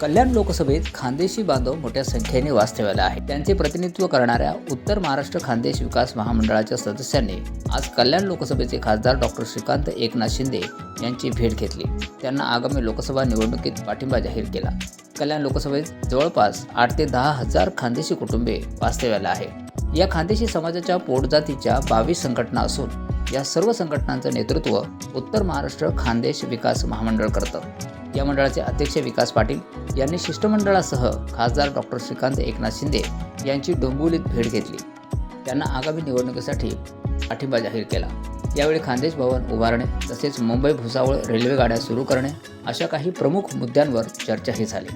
कल्याण लोकसभेत खानदेशी बांधव मोठ्या संख्येने वास्तव्याला आहे. त्यांचे प्रतिनिधित्व करणाऱ्या उत्तर महाराष्ट्र खानदेश विकास महामंडळाच्या सदस्यांनी आज कल्याण लोकसभेचे खासदार डॉक्टर श्रीकांत एकनाथ शिंदे यांची भेट घेतली. त्यांना आगामी लोकसभा निवडणुकीत पाठिंबा जाहीर केला. कल्याण लोकसभेत जवळपास आठ ते दहा हजार खानदेशी कुटुंबे वास्तव्याला आहे. या खानदेशी समाजाच्या पोटजातीच्या बावीस संघटना असून या सर्व संघटनांचं नेतृत्व उत्तर महाराष्ट्र खानदेश विकास महामंडळ करतं. या मंडळाचे अध्यक्ष विकास पाटील यांनी शिष्टमंडळासह खासदार डॉक्टर श्रीकांत एकनाथ शिंदे यांची डोंबिवलीत भेट घेतली. त्यांना आगामी निवडणुकीसाठी पाठिंबा जाहीर केला. यावेळी खानदेश भवन उभारणे तसेच मुंबई भुसावळ रेल्वे गाड्या सुरू करणे अशा काही प्रमुख मुद्द्यांवर चर्चाही झाली.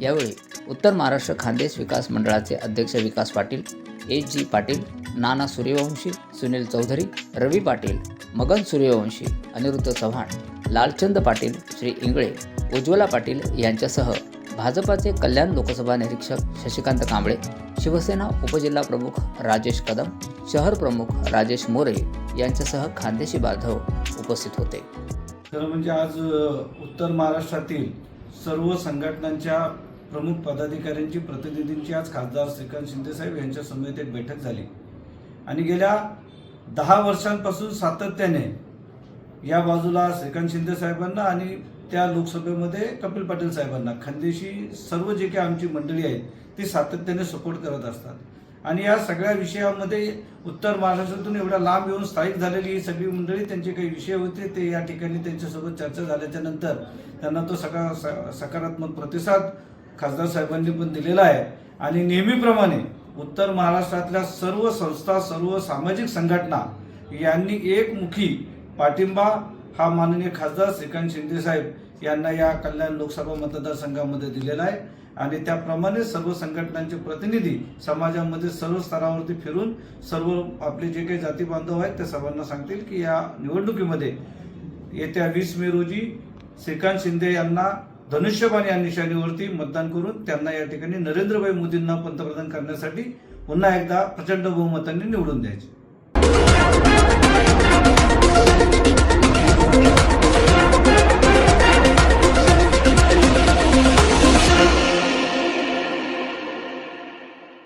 यावेळी उत्तर महाराष्ट्र खानदेश विकास मंडळाचे अध्यक्ष विकास पाटील ए जी पाटील नाना सूर्यवंशी सुनील चौधरी रवी पाटील मगन सूर्यवंशी अनिरुद्ध चव्हाण लालचंद पाटील श्री इंगळे उज्ज्वला पाटील यांच्यासह भाजपाचे कल्याण लोकसभा निरीक्षक शशिकांत कांबळे शिवसेना उपजिल्हा प्रमुख राजेश कदम शहर प्रमुख राजेश मोरे यांच्यासह खानदेशी बांधव उपस्थित होते. खरं म्हणजे आज उत्तर महाराष्ट्रातील सर्व संघटनांच्या प्रमुख पदाधिकाऱ्यांची प्रतिनिधींची आज खासदार श्रीकांत शिंदेसाहेब यांच्या समेत एक बैठक झाली. आणि गेल्या दहा वर्षांपासून सातत्याने या बाजूला श्रीकांत शिंदेसाहेबांना आणि त्या लोकसभेमध्ये कपिल पाटील साहेबांना खानदेशी सर्व जे काही आमची मंडळी आहेत ती सातत्याने सपोर्ट करत असतात. आणि या सगळ्या विषयामध्ये उत्तर महाराष्ट्रातून एवढ्या लांब येऊन स्थायिक झालेली ही सगळी मंडळी त्यांचे काही विषय होते ते या ठिकाणी त्यांच्यासोबत चर्चा झाल्याच्यानंतर त्यांना तो सका स- सकारात्मक प्रतिसाद खासदार साहेबांनी पण दिलेला आहे. आणि नेहमीप्रमाणे उत्तर महाराष्ट्रातल्या सर्व संस्था सर्व सामाजिक संघटना यांनी एकमुखी पाठिंबा हा माननीय खासदार श्रीकांत शिंदे साहेब यांना या कल्याण लोकसभा मतदारसंघामध्ये दिलेला आहे. आणि त्याप्रमाणे सर्व संघटनांचे प्रतिनिधी समाजामध्ये सर्व स्तरावरती फिरून सर्व आपले जे काही जाती बांधव आहेत त्या सर्वांना सांगतील की या निवडणुकीमध्ये येत्या वीस मे रोजी श्रीकांत शिंदे यांना धनुष्यबाण या निशाणीवरती मतदान करून त्यांना या ठिकाणी नरेंद्रभाई मोदींना पंतप्रधान करण्यासाठी पुन्हा एकदा प्रचंड बहुमतांनी निवडून द्यायचे.